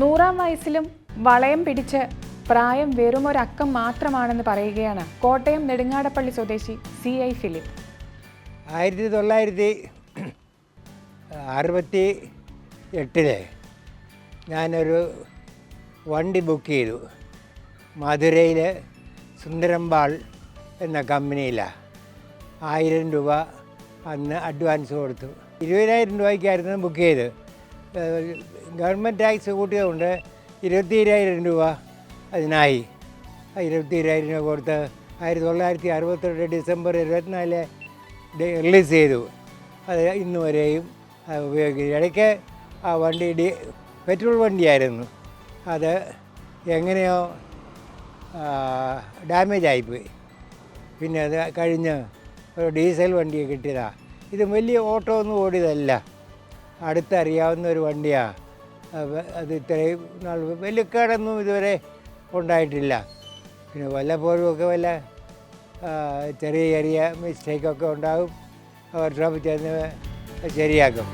നൂറാം വയസ്സിലും വളയം പിടിച്ച് പ്രായം വെറും ഒരക്കം മാത്രമാണെന്ന് പറയുകയാണ് കോട്ടയം നെടുങ്ങാടപ്പള്ളി സ്വദേശി സി ഐ ഫിലിപ്പ്. ആയിരത്തി തൊള്ളായിരത്തി അറുപത്തി എട്ടിൽ ഞാനൊരു വണ്ടി ബുക്ക് ചെയ്തു. മധുരയിൽ സുന്ദരമ്പാൾ എന്ന കമ്പനിയിലാണ് ആയിരം രൂപ അന്ന് അഡ്വാൻസ് കൊടുത്തു. ഇരുപതിനായിരം രൂപയ്ക്കായിരുന്നു ബുക്ക് ചെയ്ത് ഏഹ് ഗവൺമെന്റ് ടാക്സ് കൂട്ടിയതുകൊണ്ട് ഇരുപത്തിരായിരം രൂപ അതിനായി. ആ ഇരുപത്തിരായിരം രൂപ കൊടുത്ത് ആയിരത്തി തൊള്ളായിരത്തി അറുപത്തെട്ട് ഡിസംബർ ഇരുപത്തിനാല് റിലീസ് ചെയ്തു. അത് ഇന്ന് വരെയും അത് ഉപയോഗിക്കും ഇടയ്ക്ക് ആ വണ്ടി ഡി പെട്രോൾ വണ്ടിയായിരുന്നു. അത് എങ്ങനെയോ ഡാമേജ് ആയിപ്പോയി പിന്നെ അത് കഴിഞ്ഞ് ഒരു ഡീസൽ വണ്ടി കിട്ടിയതാണ് ഇത് വലിയ ഓട്ടോ ഒന്നും ഓടിയതല്ല. അടുത്തറിയാവുന്ന ഒരു വണ്ടിയാണ് അത് ഇത്രയും നാൾ വലിയ കേടൊന്നും ഇതുവരെ ഉണ്ടായിട്ടില്ല. പിന്നെ വല്ലപ്പോഴും ഒക്കെ വല്ല ചെറിയ ചെറിയ മിസ്റ്റേക്കൊക്കെ ഉണ്ടാകും വർക്ക്ഷോപ്പിൽ ചെന്ന് ശരിയാക്കും.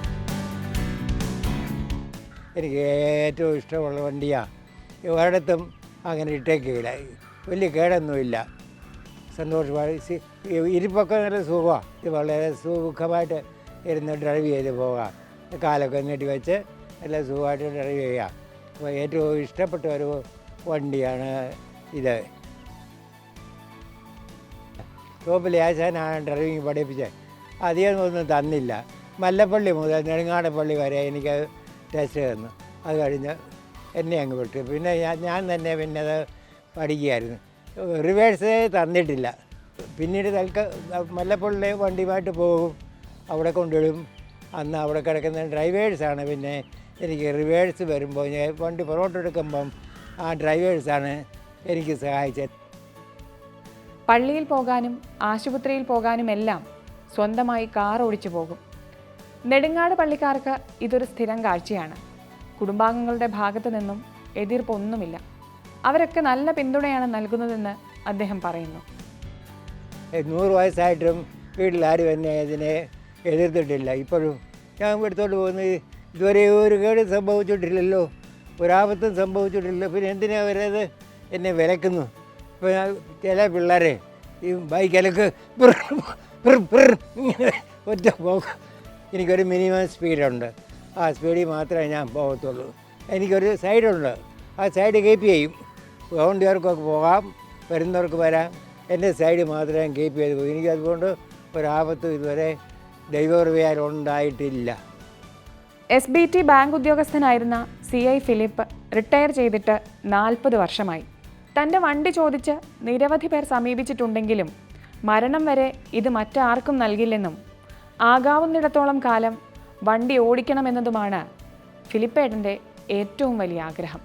എനിക്ക് ഏറ്റവും ഇഷ്ടമുള്ള വണ്ടിയാണ് ഒരിടത്തും അങ്ങനെ ഇട്ടേക്കില്ല. വലിയ കേടൊന്നുമില്ല. സന്തോഷമായി. ഇരിപ്പൊക്കെ നല്ല സുഖമാണ് ഇത് വളരെ സുഖമായിട്ട് ഇരുന്ന് ഡ്രൈവ് ചെയ്ത് പോകാം. കാലൊക്കെ നീട്ടി വെച്ച് എല്ലാം സുഖമായിട്ട് ഡ്രൈവ് ചെയ്യാം. അപ്പോൾ ഏറ്റവും ഇഷ്ടപ്പെട്ട ഒരു വണ്ടിയാണ് ഇത്. ടോപ്പിൽ ആശാനാണ് ഡ്രൈവിങ് പഠിപ്പിച്ചത് അധികം ഒന്നും തന്നില്ല. മല്ലപ്പള്ളി മുതൽ നെടുങ്ങാടപ്പള്ളി വരെ എനിക്ക് ടെസ്റ്റ് തന്നു. അത് കഴിഞ്ഞ് എന്നെ അങ്ങ് വിട്ടു. പിന്നെ ഞാൻ തന്നെ പിന്നെ അത് പഠിക്കുകയായിരുന്നു. റിവേഴ്സ് തന്നിട്ടില്ല. പിന്നീട് തൽക്ക മല്ലപ്പള്ളി വണ്ടിയുമായിട്ട് പോകും. അവിടെ കൊണ്ടിടും അന്ന് അവിടെ കിടക്കുന്ന ഡ്രൈവേഴ്സാണ് പിന്നെ എനിക്ക് റിവേഴ്സ് വരുമ്പോൾ ഞാൻ വണ്ടി പുറകോട്ട് എടുക്കുമ്പം ആ ഡ്രൈവേഴ്സാണ് എനിക്ക് സഹായിച്ചത്. പള്ളിയിൽ പോകാനും ആശുപത്രിയിൽ പോകാനും എല്ലാം സ്വന്തമായി കാർ ഓടിച്ചു പോകും. നെടുങ്ങാട് പള്ളിക്കാർക്ക് ഇതൊരു സ്ഥിരം കാഴ്ചയാണ്. കുടുംബാംഗങ്ങളുടെ ഭാഗത്തു നിന്നും എതിർപ്പൊന്നുമില്ല. അവരൊക്കെ നല്ല പിന്തുണയാണ് നൽകുന്നതെന്ന് അദ്ദേഹം പറയുന്നു. നൂറ് വയസ്സായിട്ടും വീട്ടിലാരും എന്നെ ഇതിനെ എതിർത്തിട്ടില്ല ഇപ്പോഴും ഞാൻ എടുത്തോണ്ട് പോകുന്നത് ഇതുവരെ ഒരു കേട് സംഭവിച്ചിട്ടില്ലല്ലോ. ഒരാപത്തും സംഭവിച്ചിട്ടില്ല പിന്നെ എന്തിനാ അവരത് എന്നെ വിലക്കുന്നു? ഞാൻ ചില പിള്ളേരെ ഈ ബൈക്കിലക്ക് ഇങ്ങനെ ഒറ്റ പോക്ക്. എനിക്കൊരു മിനിമം സ്പീഡുണ്ട്. ആ സ്പീഡിൽ മാത്രമേ ഞാൻ പോകത്തുള്ളൂ. എനിക്കൊരു സൈഡുണ്ട്. ആ സൈഡ് കീപ്പ് ചെയ്യും. പോകേണ്ടവർക്കൊക്കെ പോകാം. വരുന്നവർക്ക് വരാം. എന്റെ സൈഡ് മാത്രമേ കീപ്പ് ചെയ്ത് പോകും എനിക്കതുകൊണ്ട് ഒരാപത്തും ഇതുവരെ ദൈവകൃപയാലുണ്ടായിട്ടില്ല. എസ് ബി ടി ബാങ്ക് ഉദ്യോഗസ്ഥനായിരുന്ന സി ഐ ഫിലിപ്പ് റിട്ടയർ ചെയ്തിട്ട് നാൽപ്പത് വർഷമായി. തന്റെ വണ്ടി ചോദിച്ച് നിരവധി പേർ സമീപിച്ചിട്ടുണ്ടെങ്കിലും മരണം വരെ ഇത് മറ്റാർക്കും നൽകില്ലെന്നും ആകാവുന്നിടത്തോളം കാലം വണ്ടി ഓടിക്കണമെന്നതുമാണ് ഫിലിപ്പേട്ടന്റെ ഏറ്റവും വലിയ ആഗ്രഹം.